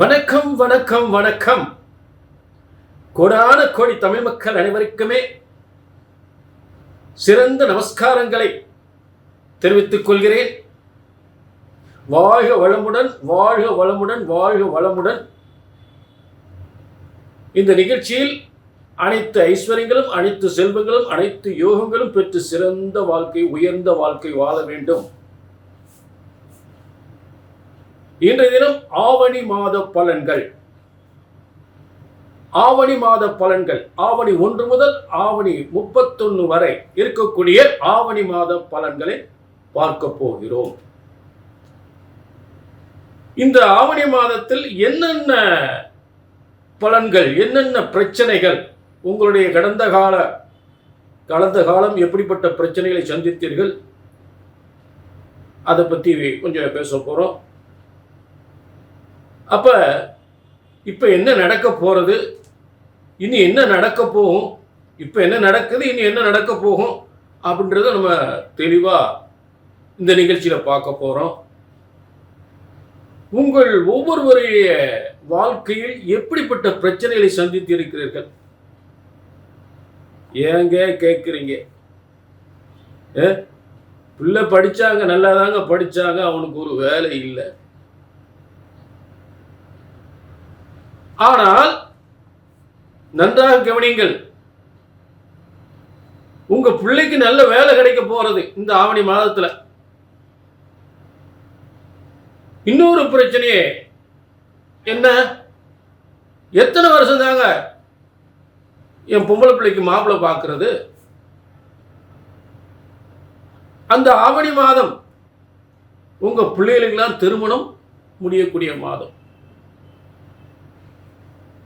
வணக்கம் வணக்கம் வணக்கம். கோடான கோடி தமிழ் மக்கள் அனைவருக்குமே சிறந்த நமஸ்காரங்களை தெரிவித்துக் கொள்கிறேன். வாழ்க வளமுடன் வாழ்க வளமுடன் வாழ்க வளமுடன். இந்த நிகழ்ச்சியில் அனைத்து ஐஸ்வர்யங்களும் அனைத்து செல்வங்களும் அனைத்து யோகங்களும் பெற்று சிறந்த வாழ்க்கை உயர்ந்த வாழ்க்கை வாழ வேண்டும். இன்றைய தினம் ஆவணி மாத பலன்கள். ஆவணி மாத பலன்கள். ஆவணி ஒன்று முதல் ஆவணி முப்பத்தொன்னு வரை இருக்கக்கூடிய ஆவணி மாத பலன்களை பார்க்க போகிறோம். இந்த ஆவணி மாதத்தில் என்னென்ன பலன்கள் என்னென்ன பிரச்சனைகள் உங்களுடைய கடந்த கால கடந்த காலம் எப்படிப்பட்ட பிரச்சனைகளை சந்தித்தீர்கள் அதை பற்றி கொஞ்சம் பேச போகிறோம் அப்போ இப்போ என்ன நடக்க போகிறது இனி என்ன நடக்க போகும்? இப்போ என்ன நடக்குது? இனி என்ன நடக்க போகும்? அப்படின்றத நம்ம தெளிவாக இந்த நிகழ்ச்சியில் பார்க்க போகிறோம் உங்கள் ஒவ்வொருவருடைய வாழ்க்கையில் எப்படிப்பட்ட பிரச்சனைகளை சந்தித்து இருக்கிறீர்கள்? ஏங்க கேட்குறீங்க பிள்ளை படித்தாங்க நல்லா தாங்க படித்தாங்க அவனுக்கு ஒரு வேலை இல்லை. ஆனால் நன்றாக கவனியுங்கள். உங்க பிள்ளைக்கு நல்ல வேலை கிடைக்க போறது இந்த ஆவணி மாதத்துல. இன்னொரு பிரச்சனையே என்ன? எத்தனை வருஷம் தாங்க என் பொம்பளை பிள்ளைக்கு மாப்பிள்ளை பார்க்கறது அந்த ஆவணி மாதம் உங்க பிள்ளைகளுக்கெல்லாம் திருமணம் முடியக்கூடிய மாதம்.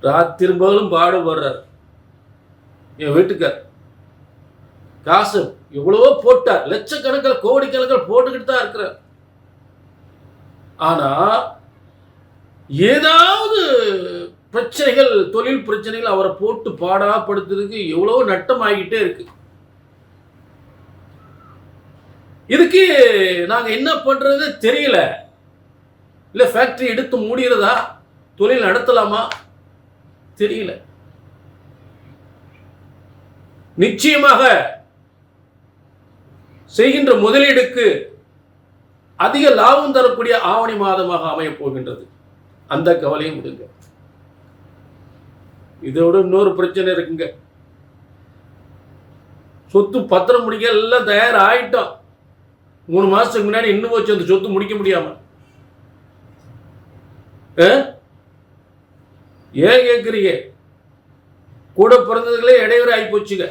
ராத்திரி பாடுபடுறார் என் வீட்டுக்கார். காசு எவ்வளவோ போட்டார். லட்சக்கணக்கில் கோடிக்கணக்கில் போட்டுக்கிட்டு தான் இருக்கிறார். ஆனா ஏதாவது பிரச்சனைகள் தொழில் பிரச்சனைகள் அவரை போட்டு பாடாப்படுத்துறதுக்கு எவ்வளோ நட்டம் ஆகிட்டே இருக்கு. இதுக்கு நாங்க என்ன பண்றது தெரியல. இல்ல ஃபேக்டரி எடுத்து மூடிறதா? தொழில் நடத்தலாமா? தெரியல. நிச்சயமாக செய்கின்ற முதலீடுக்கு அதிக லாபம் தரக்கூடிய ஆவணி மாதமாக அமையப் போகின்றது. அந்த கவலையும் விடுங்க. இதோட இன்னொரு பிரச்சனை இருக்குங்க. சொத்து பத்திரம் முடிக்க எல்லாம் தயார் ஆயிட்டோம் மூணு மாசத்துக்கு முன்னாடி இன்னும் வச்சு அந்த சொத்து முடிக்க முடியாம. ஏன் கேட்குறீங்க கூட பிறந்ததுகளே இடையூறு ஆகி போச்சுங்க.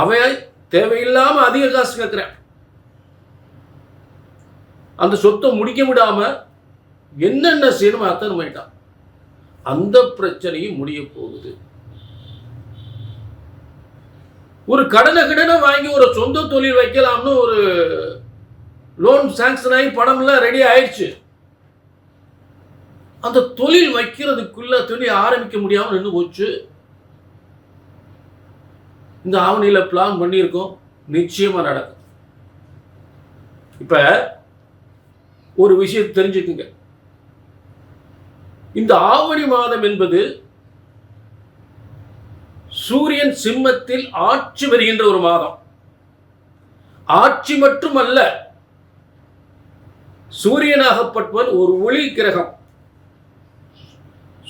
அவன் தேவையில்லாம அதிக காசு கேட்குறேன் அந்த சொத்தை முடிக்க விடாம என்னென்ன செய்யணுமோ அத்தனை பண்ணிட்டான் அந்த பிரச்சனையும் முடிய போகுது. ஒரு கடனை கடனை வாங்கி ஒரு சொந்த தொழில் வைக்கலாம்னு ஒரு லோன் சாங்ஷன் ஆகி பணம்லாம் ரெடி ஆயிடுச்சு. அந்த தொழில் வைக்கிறதுக்குள்ள தொழில் ஆரம்பிக்க முடியாம நின்று போச்சு. இந்த ஆவணியில் பிளான் பண்ணியிருக்கோம். நிச்சயமா நடக்கும். இப்ப ஒரு விஷயம் தெரிஞ்சுக்குங்க. இந்த ஆவணி மாதம் என்பது சூரியன் சிம்மத்தில் ஆட்சி வருகின்ற ஒரு மாதம். ஆட்சி மட்டுமல்ல சூரியனாகப்பட்டவன் ஒரு ஒளி கிரகம்.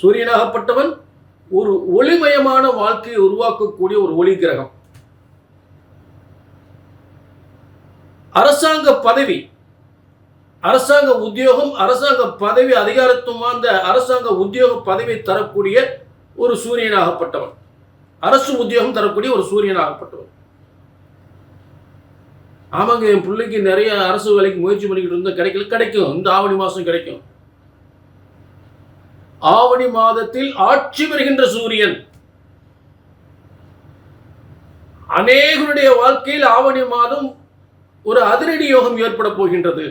சூரியனாகப்பட்டவன் ஒரு ஒளிமயமான வாழ்க்கையை உருவாக்கக்கூடிய ஒரு ஒளி கிரகம். அரசாங்க பதவி அரசாங்க உத்தியோகம் அரசாங்க பதவி அதிகாரத்துவம் வாய்ந்த அரசாங்க உத்தியோக பதவி தரக்கூடிய ஒரு சூரியனாகப்பட்டவன். அரசு உத்தியோகம் தரக்கூடிய ஒரு சூரியனாகப்பட்டவன். ஆமாங்க என் பிள்ளைக்கு நிறைய அரசு வேலைக்கு முயற்சி பண்ணிக்கிட்டு இருந்தால் கிடைக்கல கிடைக்கும். இந்த ஆவணி மாதம் கிடைக்கும். ஆவணி மாதத்தில் ஆட்சி பெறுகின்ற சூரியன். அநேகருடைய வாழ்க்கையில் ஆவணி மாதம் ஒரு அதிரடி யோகம் ஏற்பட போகின்றது.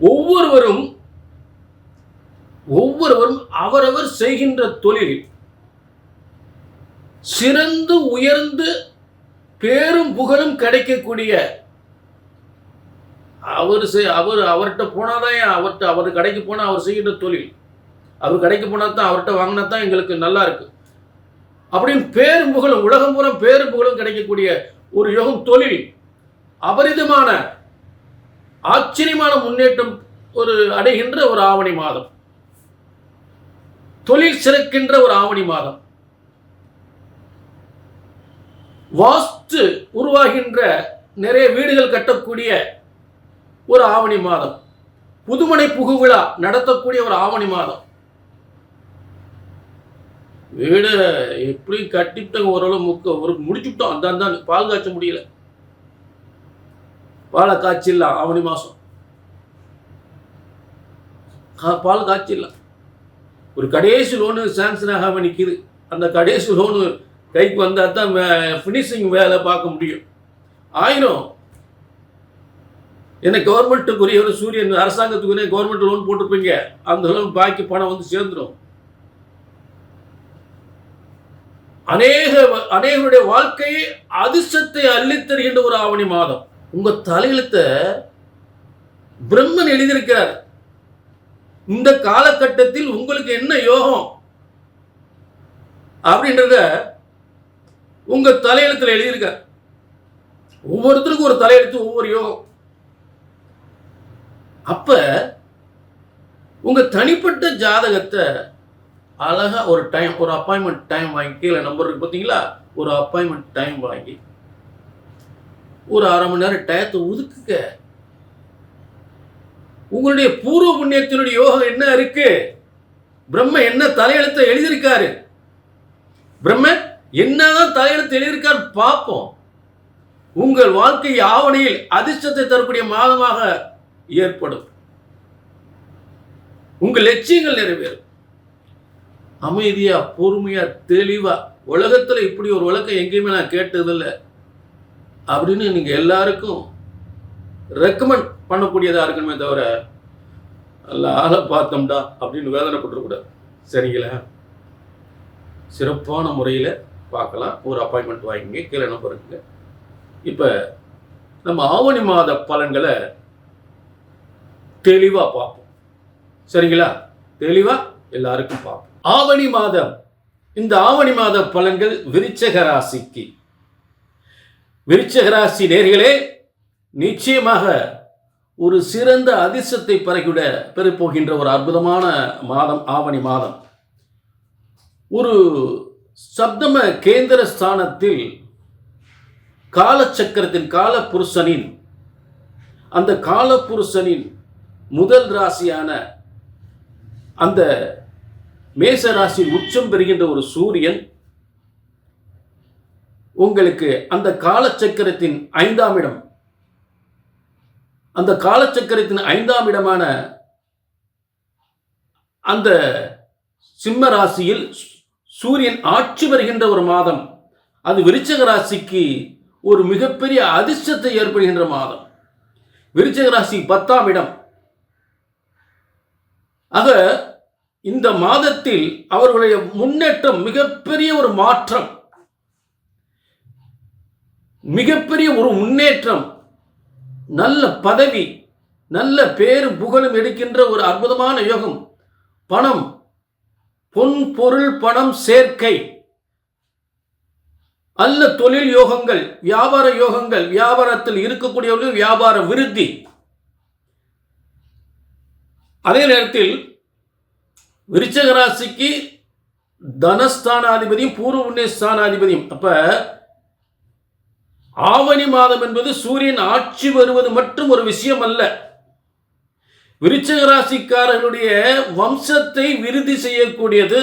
ஒவ்வொருவரும் ஒவ்வொருவரும் அவரவர் செய்கின்ற தொழில் சிறந்து உயர்ந்து பேரும் புகழும் கிடைக்கக்கூடிய அவர் செய் அவர் அவர்கிட்ட போனால் தான் அவர்கிட்ட அவர் கடைக்கு போனால் அவர் செய்கிற தொழில். அவர் கடைக்கு போனால் தான் அவர்கிட்ட வாங்கினா தான் எங்களுக்கு நல்லா இருக்கு. அப்படின்னு பேரும் புகழும் உலகம் பூரா பேரும் புகழும் கிடைக்கக்கூடிய ஒரு யோகம் தொழில். அபரிதமான ஆச்சரியமான முன்னேற்றம் ஒரு அடைகின்ற ஒரு ஆவணி மாதம். தொழில் சிறக்கின்ற ஒரு ஆவணி மாதம். வாஸ்து உருவாகின்ற நிறைய வீடுகள் கட்டக்கூடிய ஒரு ஆவணி மாதம். புதுமனை புகுவிழா நடத்தக்கூடிய ஒரு ஆவணி மாதம். வீடு எப்படி கட்டிவிட்டவங்க ஓரளவு முக்க ஒரு முடிச்சுட்டோம் அந்த தான் பால் காய்ச்ச முடியல. பாலை காய்ச்சிடலாம் ஆவணி மாதம். பால் காய்ச்சிடலாம் ஒரு கடைசி லோனு சாங்ஷன் நிற்கிது அந்த கடைசி லோனு கைக்கு வந்தால் தான் ஃபினிஷிங் வேலை பார்க்க முடியும். ஆயிரம் என்ன கவர்மெண்ட்டுக்குரிய ஒரு சூரியன் அரசாங்கத்துக்குரிய கவர்மெண்ட் லோன் போட்டிருப்பீங்க. அந்த லோன் பாக்கி பணம் வந்து சேர்ந்துடும் அநேக அநேகருடைய வாழ்க்கையை அதிர்ஷ்டத்தை அள்ளித்தருகின்ற ஒரு ஆவணி மாதம். உங்க தலையெழுத்த பிரம்மன் எழுதியிருக்கிறார். இந்த காலகட்டத்தில் உங்களுக்கு என்ன யோகம்? அப்படின்றத உங்க தலையெழுத்துல எழுதியிருக்கார். ஒவ்வொருத்தருக்கும் ஒரு தலையெழுத்து ஒவ்வொரு யோகம். அப்ப உங்க தனிப்பட்ட ஜாதகத்தை அழகா ஒரு டைம் ஒரு அப்பாயின்மெண்ட் டைம் வாங்கி கீழே நம்பர் இருக்கு பார்த்தீங்களா ஒரு அப்பாயின்மெண்ட் டைம் வாங்கி ஒரு அரை மணி நேரம் டயத்தை ஒதுக்குங்க. உங்களுடைய பூர்வ புண்ணியத்தினுடைய யோகம் என்ன இருக்கு? பிரம்ம என்ன தலையெழுத்தை எழுதியிருக்காரு? பிரம்ம என்னதான் தலையெழுத்து எழுதியிருக்காரு பார்ப்போம். உங்கள் வாழ்க்கை ஆவணையில் அதிர்ஷ்டத்தை தரக்கூடிய மாதமாக ஏற்படும். உங்கள் லட்சியங்கள் நிறைவேறும். அமைதியா பொறுமையா தெளிவா உலகத்துல இப்படி ஒரு உலகம் எங்கேயுமே நான் கேட்டதில்லை அப்படின்னு நீங்க எல்லாருக்கும் ரெக்கமெண்ட் பண்ணக்கூடியதா இருக்கணுமே தவிர நல்ல ஆளை பார்த்தோம்டா அப்படின்னு வேதனைப்பட்டுருக்கூடாது சரிங்களா? சிறப்பான முறையில் பார்க்கலாம். ஒரு அப்பாயின்மெண்ட் வாங்கிங்க கீழே நம்பர் இப்போ நம்ம ஆவணி மாத பலன்களை தெளிவாக பார்ப்போம். சரிங்களா? தெளிவாக எல்லாருக்கும் பார்ப்போம். ஆவணி மாதம். இந்த ஆவணி மாத பலன்கள் விருச்சக ராசிக்கு. விருச்சக ராசி நேர்களே நிச்சயமாக ஒரு சிறந்த அதிர்ஷ்டத்தை பெறக்கூட பெறப்போகின்ற ஒரு அற்புதமான மாதம் ஆவணி மாதம். ஒரு சப்தம கேந்திர ஸ்தானத்தில் காலச்சக்கரத்தின் காலப்புருஷனின் அந்த காலபுருஷனின் முதல் ராசியான அந்த மேச ராசியில் உச்சம் பெறுகின்ற ஒரு சூரியன் உங்களுக்கு அந்த காலச்சக்கரத்தின் ஐந்தாம் இடம். அந்த காலச்சக்கரத்தின் ஐந்தாம் இடமான அந்த சிம்ம ராசியில் சூரியன் ஆட்சி வருகின்ற ஒரு மாதம். அது விருச்சக ராசிக்கு ஒரு மிகப்பெரிய அதிர்ஷ்டத்தை ஏற்படுகின்ற மாதம். விருச்சக ராசி பத்தாம் இடம். ஆக இந்த மாதத்தில் அவர்களுடைய முன்னேற்றம் மிகப்பெரிய ஒரு மாற்றம். மிகப்பெரிய ஒரு முன்னேற்றம். நல்ல பதவி நல்ல பேரும் புகழும் எடுக்கின்ற ஒரு அற்புதமான யோகம். பணம் பொன் பொருள் பணம் சேர்க்கை. அல்ல தொழில் யோகங்கள் வியாபார யோகங்கள் வியாபாரத்தில் இருக்கக்கூடியவர்கள் வியாபார விருத்தி. அதே நேரத்தில் விருச்சக ராசிக்கு தனஸ்தானாதிபதியும் பூர்வ புண்ணியஸ்தானாதிபதியும். அப்ப ஆவணி மாதம் என்பது சூரியன் ஆட்சி வருவது மட்டும் ஒரு விஷயம் அல்ல. விருச்சக ராசிக்காரர்களுடைய வம்சத்தை விருதி செய்யக்கூடியது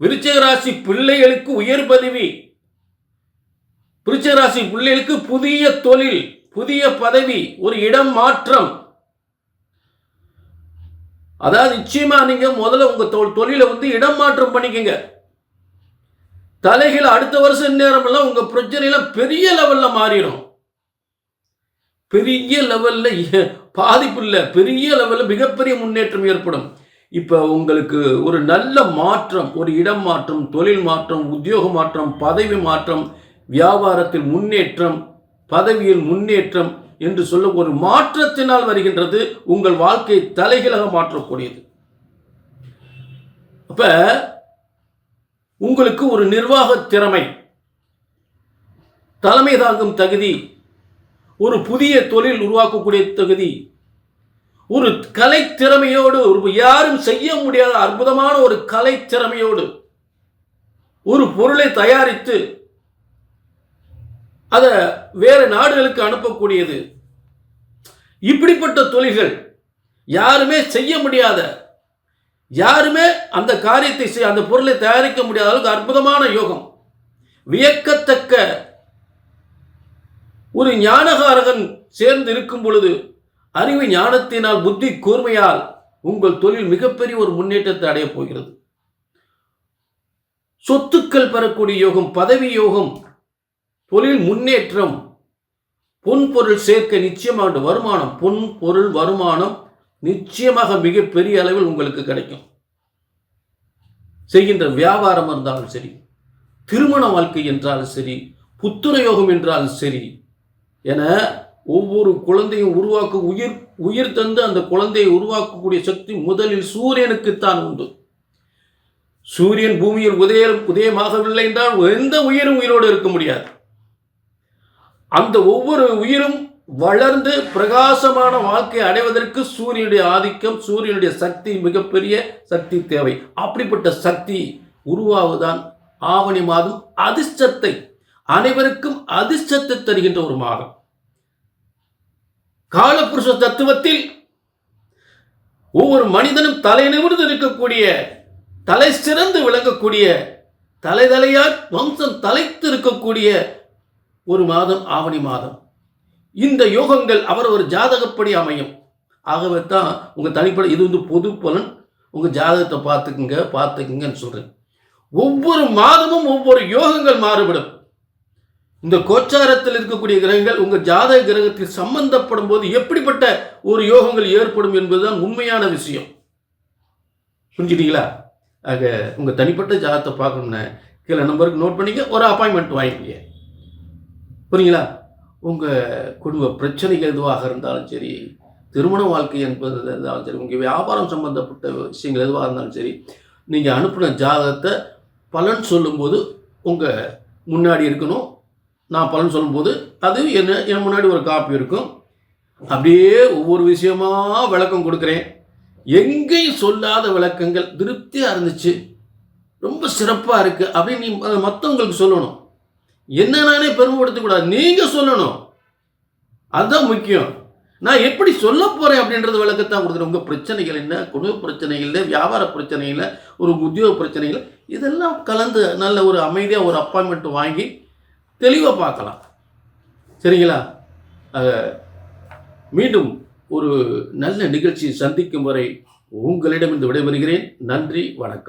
விருச்சக ராசி பிள்ளைகளுக்கு உயர் பதவி. விருச்சக ராசி பிள்ளைகளுக்கு புதிய தொழில் புதிய பதவி ஒரு இடம் மாற்றம். அதாவது நிச்சயமா நீங்க முதல்ல உங்க தொ- தொழிலை வந்து இடம் மாற்றம் பண்ணிக்கங்க. தலைகள் அடுத்த வருஷம் நேரம் எல்லாம் உங்க பிரச்சனை பெரிய லெவல்ல மாறிடும். பெரிய லெவல்ல பாதிப்பு இல்லை. பெரிய லெவல்ல மிகப்பெரிய முன்னேற்றம் ஏற்படும். இப்ப உங்களுக்கு ஒரு நல்ல மாற்றம் ஒரு இடம் மாற்றம் தொழில் மாற்றம் உத்தியோக மாற்றம் பதவி மாற்றம் வியாபாரத்தில் முன்னேற்றம் பதவியில் முன்னேற்றம் என்று சொல்ல ஒரு மாற்றத்தினால் வருகின்றது உங்கள் வாழ்க்கை தலைகளாக மாற்றக்கூடியது. அப்ப உங்களுக்கு ஒரு நிர்வாக திறமை தலைமை தாங்கும் தகுதி ஒரு புதிய தொழில் உருவாக்கக்கூடிய தகுதி ஒரு கலை திறமையோடு ஒரு யாரும் செய்ய முடியாத அற்புதமான ஒரு கலை திறமையோடு ஒரு பொருளை தயாரித்து அதை வேறு நாடுகளுக்கு அனுப்பக்கூடியது. இப்படிப்பட்ட தொழில்கள் யாருமே செய்ய முடியாத யாருமே அந்த காரியத்தை செய்ய அந்த பொருளை தயாரிக்க முடியாத அளவுக்கு அற்புதமான யோகம். வியக்கத்தக்க ஒரு ஞானகாரகன் சேர்ந்து இருக்கும் பொழுது அறிவு ஞானத்தினால் புத்தி கூர்மையால் உங்கள் தொழில் மிகப்பெரிய ஒரு முன்னேற்றத்தை அடையப் போகிறது. சொத்துக்கள் பெறக்கூடிய யோகம் பதவி யோகம் தொழில் முன்னேற்றம். பொன் பொருள் சேர்க்க நிச்சயமாக வருமானம். பொன் பொருள் வருமானம் நிச்சயமாக மிகப்பெரிய அளவில் உங்களுக்கு கிடைக்கும். செய்கின்ற வியாபாரம் இருந்தாலும் சரி திருமண வாழ்க்கை என்றாலும் சரி புத்துரயோகம் என்றாலும் சரி என ஒவ்வொரு குழந்தையும் உருவாக்க உயிர் உயிர் தந்து அந்த குழந்தையை உருவாக்கக்கூடிய சக்தி முதலில் சூரியனுக்குத்தான் உண்டு. சூரியன் பூமியில் உதயம் உதயமாகவில்லை என்றால் எந்த உயிரும் உயிரோடு இருக்க முடியாது. அந்த ஒவ்வொரு உயிரும் வளர்ந்து பிரகாசமான வாழ்க்கை அடைவதற்கு சூரியனுடைய ஆதிக்கம் சூரியனுடைய சக்தி மிகப்பெரிய சக்தி தேவை. அப்படிப்பட்ட சக்தி உருவாவதுதான் ஆவணி மாதம் அதிர்ஷ்டத்தை. அனைவருக்கும் அதிர்ஷ்டத்தை தருகின்ற ஒரு மாதம். காலபுருஷ தத்துவத்தில் ஒவ்வொரு மனிதனும் தலை நிமிர்ந்து இருக்கக்கூடிய தலை சிறந்து விளங்கக்கூடிய தலை தலையால் வம்சம் தலைத்து இருக்கக்கூடிய ஒரு மாதம் ஆவணி மாதம். இந்த யோகங்கள் அவர் ஒரு ஜாதகப்படி அமையும். ஆகவே தான் உங்கள் தனிப்படை இது வந்து பொது பலன். உங்கள் ஜாதகத்தை பார்த்துக்குங்க பார்த்துக்குங்கன்னு சொல்கிறேன் ஒவ்வொரு மாதமும் ஒவ்வொரு யோகங்கள் மாறுபடும். இந்த கோச்சாரத்தில் இருக்கக்கூடிய கிரகங்கள் உங்கள் ஜாதக கிரகத்தில் சம்பந்தப்படும் போது எப்படிப்பட்ட ஒரு யோகங்கள் ஏற்படும் என்பதுதான் உண்மையான விஷயம். புரிஞ்சுட்டீங்களா ஆக உங்கள் தனிப்பட்ட ஜாதகத்தை பார்க்கணும்னா கீழே நம்பருக்கு நோட் பண்ணிக்க ஒரு அப்பாயின்மெண்ட் வாங்கிக்கங்க. புரியுங்களா? உங்கள் குடும்ப பிரச்சனைகள் எதுவாக இருந்தாலும் சரி திருமண வாழ்க்கை என்பது இருந்தாலும் சரி உங்கள் வியாபாரம் சம்மந்தப்பட்ட விஷயங்கள் எதுவாக இருந்தாலும் சரி நீங்கள் அனுப்பின ஜாதகத்தை பலன் சொல்லும்போது உங்கள் முன்னாடி இருக்கணும். நான் பலன் சொல்லும்போது அது என்ன என் முன்னாடி ஒரு காப்பி இருக்கும். அப்படியே ஒவ்வொரு விஷயமாக விளக்கம் கொடுக்குறேன். எங்கேயும் சொல்லாத விளக்கங்கள் திருப்தியாக இருந்துச்சு. ரொம்ப சிறப்பாக இருக்குது அப்படின்னு நீ அதை மற்றவங்களுக்கு சொல்லணும். என்ன நானே பெருமைப்படுத்தக்கூடாது நீங்கள் சொல்லணும். அதுதான் முக்கியம். நான் எப்படி சொல்ல போகிறேன் அப்படின்றது விளக்கத்தான் கொடுக்குறேன். உங்கள் பிரச்சனைகள் என்ன? குடும்ப பிரச்சனைகள் வியாபார பிரச்சனைகள் ஒரு உத்தியோக பிரச்சனைகள் இதெல்லாம் கலந்து நல்ல ஒரு அமைதியாக ஒரு அப்பாயின்மெண்ட் வாங்கி தெளிவாக பார்க்கலாம். சரிங்களா? மீண்டும் ஒரு நல்ல நிகழ்ச்சியை சந்திக்கும் வரை உங்களிடம் இந்த விடைபெறுகிறேன். நன்றி வணக்கம்.